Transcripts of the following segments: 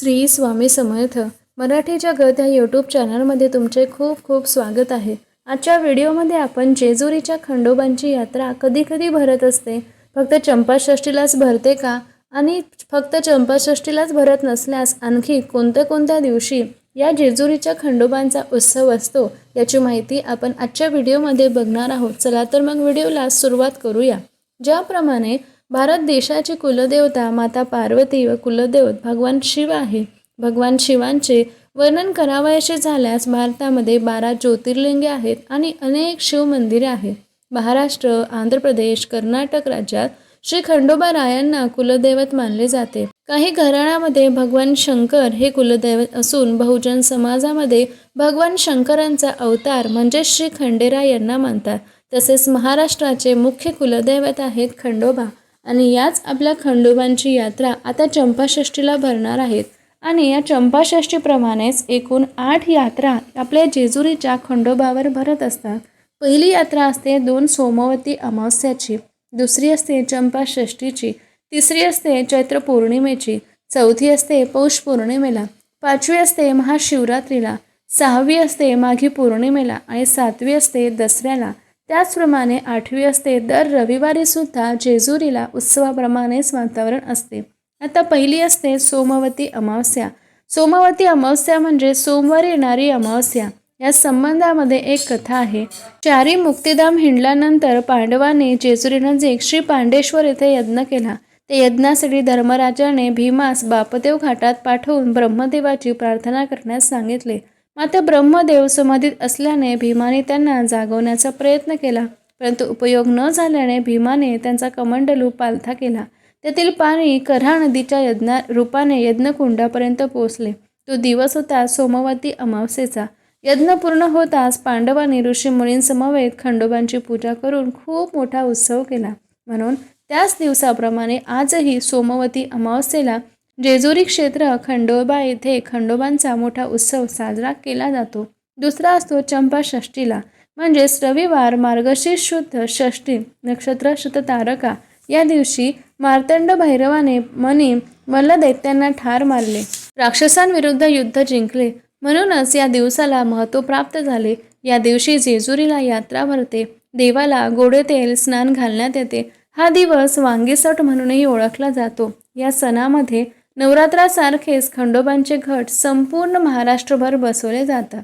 श्री स्वामी समर्थ. मराठी जगत या यूट्यूब चॅनलमध्ये तुमचे खूप खूप स्वागत आहे. आजच्या व्हिडिओमध्ये आपण जेजुरीच्या खंडोबांची यात्रा कधी कधी भरत असते. फक्त चंपाषष्ठीलाच भरते का? आणि फक्त चंपाषष्ठीलाच भरत नसल्यास आणखी कोणत्या कोणत्या दिवशी या जेजुरीच्या खंडोबांचा उत्सव असतो याची माहिती आपण आजच्या व्हिडिओमध्ये बघणार आहोत. चला तर मग व्हिडिओला सुरुवात करूया. ज्याप्रमाणे भारत देशाची कुलदेवता माता पार्वती व कुलदेवत भगवान शिव आहे भगवान शिवांचे वर्णन करावयाचे झाल्यास भारतामध्ये बारा ज्योतिर्लिंगे आहेत आणि अनेक शिव मंदिरे आहेत. महाराष्ट्र आंध्र प्रदेश कर्नाटक राज्यात श्री खंडोबा रायांना कुलदैवत मानले जाते. काही घराण्यामध्ये भगवान शंकर हे कुलदैवत असून बहुजन समाजामध्ये भगवान शंकरांचा अवतार म्हणजे श्री खंडेरा यांना मानतात. तसेच महाराष्ट्राचे मुख्य कुलदैवत आहेत खंडोबा. आणि याच आपल्या खंडोबांची यात्रा आता चंपाषष्ठीला भरणार आहेत. आणि या चंपाषष्ठीप्रमाणेच एकूण आठ यात्रा आपल्या जेजुरीच्या खंडोबावर भरत असतात. पहिली यात्रा असते दोन सोमवती अमावस्याची दुसरी असते चंपाषष्ठीची तिसरी असते चैत्र पौर्णिमेची चौथी असते पौष पौर्णिमेला पाचवी असते महाशिवरात्रीला सहावी असते माघी पौर्णिमेला आणि सातवी असते दसऱ्याला. त्याचप्रमाणे आठवी असते दर रविवारी सुद्धा जेजुरीला उत्सवाप्रमाणेच वातावरण असते. आता पहिली असते सोमवती अमावस्या. सोमवती अमावस्या म्हणजे सोमवारी येणारी अमावस्या. या संबंधामध्ये एक कथा आहे. चारी मुक्तिधाम हिंडल्यानंतर पांडवांनी जेजुरीनजीक श्री पांडेश्वर येथे यज्ञ केला. ते यज्ञासाठी धर्मराजाने भीमास बापदेव घाटात पाठवून ब्रह्मदेवाची प्रार्थना करण्यास सांगितले. मात्र ब्रह्मदेव समाधीत असल्याने भीमाने त्यांना जागवण्याचा प्रयत्न केला. परंतु उपयोग न झाल्याने भीमाने त्यांचा कमंडलू पालथा केला. त्यातील पाणी कऱ्हा नदीच्या यज्ञा रूपाने यज्ञकुंडापर्यंत पोहोचले. तो दिवस होता सोमवती अमावस्येचा. यज्ञ पूर्ण होताच पांडवांनी ऋषीमुनींसमवेत खंडोबांची पूजा करून खूप मोठा उत्सव केला. म्हणून त्याच दिवसाप्रमाणे आजही सोमवती अमावस्येला जेजुरी क्षेत्र खंडोबा येथे खंडोबांचा मोठा उत्सव साजरा केला जातो. दुसरा असतो चंपाषष्ठीला. म्हणजेच रविवार मार्गशीर्ष शुद्ध षष्ठी नक्षत्र शततारका या दिवशी मार्तंड भैरवाने मनी मल्लदैत्यांना ठार मारले. राक्षसांविरुद्ध युद्ध जिंकले. म्हणूनच या दिवसाला महत्त्व प्राप्त झाले. या दिवशी जेजुरीला यात्रा भरते. देवाला गोडे तेल स्नान घालण्यात येते. हा दिवस वांगीसट म्हणूनही ओळखला जातो. या सणामध्ये नवरात्रासारखेच खंडोबांचे घट संपूर्ण महाराष्ट्रभर बसवले जातात.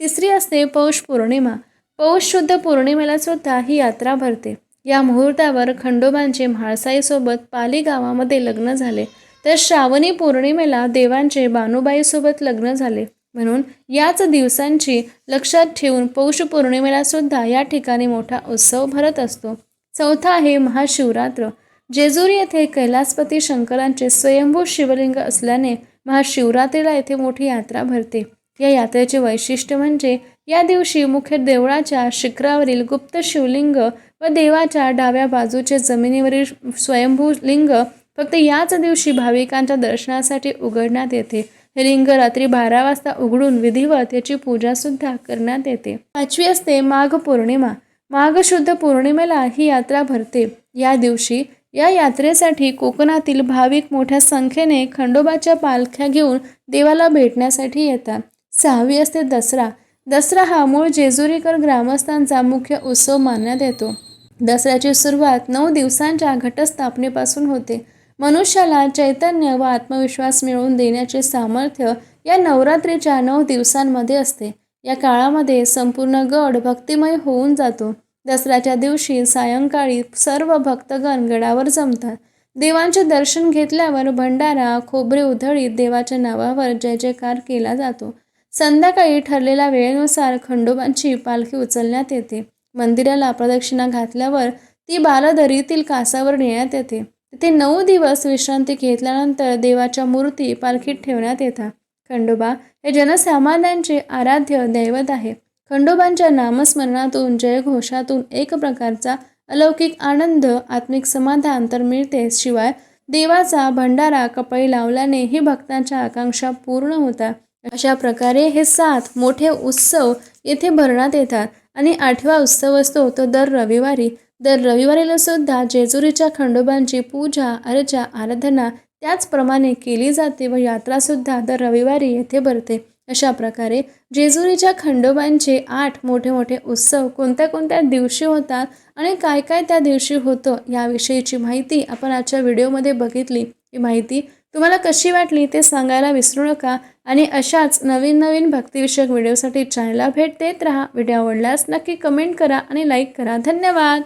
तिसरी असते पौष पौर्णिमा. पौष शुद्ध पौर्णिमेला सुद्धा ही यात्रा भरते. या मुहूर्तावर खंडोबांचे म्हाळसाईसोबत पाली गावामध्ये लग्न झाले. तर श्रावणी पौर्णिमेला देवांचे बानुबाईसोबत लग्न झाले. म्हणून याच दिवसांची लक्षात ठेवून पौष पौर्णिमेला सुद्धा या ठिकाणी मोठा उत्सव भरत असतो. चौथा आहे महाशिवरात्र. जेजुरी येथे कैलासपती शंकरांचे स्वयंभू शिवलिंग असल्याने महाशिवरात्रीला येथे मोठी यात्रा भरते. या यात्रेचे वैशिष्ट्य म्हणजे या दिवशी मुख्य देवळाच्या शिखरावरील गुप्त शिवलिंग व देवाच्या डाव्या बाजूचे जमिनीवरील स्वयंभू लिंग फक्त याच दिवशी भाविकांच्या दर्शनासाठी उघडण्यात येते. हे लिंग रात्री बारा वाजता उघडून विधिवत याची पूजा सुद्धा करण्यात येते. पाचवी असते माघ पौर्णिमा. माघ शुद्ध पौर्णिमेला ही यात्रा भरते. या दिवशी या यात्रेसाठी कोकणातील भाविक मोठ्या संख्येने खंडोबाच्या पालख्या घेऊन देवाला भेटण्यासाठी येतात. सहावी असते दसरा. दसरा हा मूळ जेजुरीकर ग्रामस्थांचा मुख्य उत्सव मानण्यात येतो. दसऱ्याची सुरुवात नऊ दिवसांच्या घटस्थापनेपासून होते. मनुष्याला चैतन्य व आत्मविश्वास मिळवून देण्याचे सामर्थ्य या नवरात्रीच्या नऊ दिवसांमध्ये असते. या काळामध्ये संपूर्ण गड भक्तिमय होऊन जातो. दसऱ्याच्या दिवशी सायंकाळी सर्व भक्तगण गडावर जमतात. देवांचे दर्शन घेतल्यावर भंडारा खोबरे उधळीत देवाच्या नावावर जय जयकार केला जातो. संध्याकाळी ठरलेल्या वेळेनुसार खंडोबांची पालखी उचलण्यात येते. मंदिराला प्रदक्षिणा घातल्यावर ती बालदरीतील कासावर नेण्यात येते. तिथे नऊ दिवस विश्रांती घेतल्यानंतर देवाच्या मूर्ती पालखीत ठेवण्यात येतात. खंडोबा हे जनसामान्यांचे आराध्य दैवत आहे खंडोबांच्या नामस्मरणातून जयघोषातून एक प्रकारचा अलौकिक आनंद आत्मिक समाधान तर मिळते. शिवाय देवाचा भंडारा कपळी लावल्याने ही भक्तांच्या आकांक्षा पूर्ण होतात. अशा प्रकारे हे सात मोठे उत्सव येथे भरण्यात येतात. आणि आठवा उत्सव असतो तो दर रविवारी. दर रविवारीला सुद्धा जेजुरीच्या खंडोबांची पूजा अर्चा आराधना त्याचप्रमाणे केली जाते व यात्रासुद्धा दर रविवारी येथे भरते. अशा प्रकारे जेजुरीच्या खंडोबांचे आठ मोठे मोठे उत्सव कोणत्या कोणत्या दिवशी होतात आणि काय काय त्या दिवशी होतं याविषयीची माहिती आपण आजच्या व्हिडिओमध्ये बघितली. ही माहिती तुम्हाला कशी वाटली ते सांगायला विसरू नका आणि अशाच नवीन नवीन भक्तिविषयक व्हिडिओसाठी चॅनलला भेट देत राहा. व्हिडिओ आवडल्यास नक्की कमेंट करा आणि लाईक करा. धन्यवाद!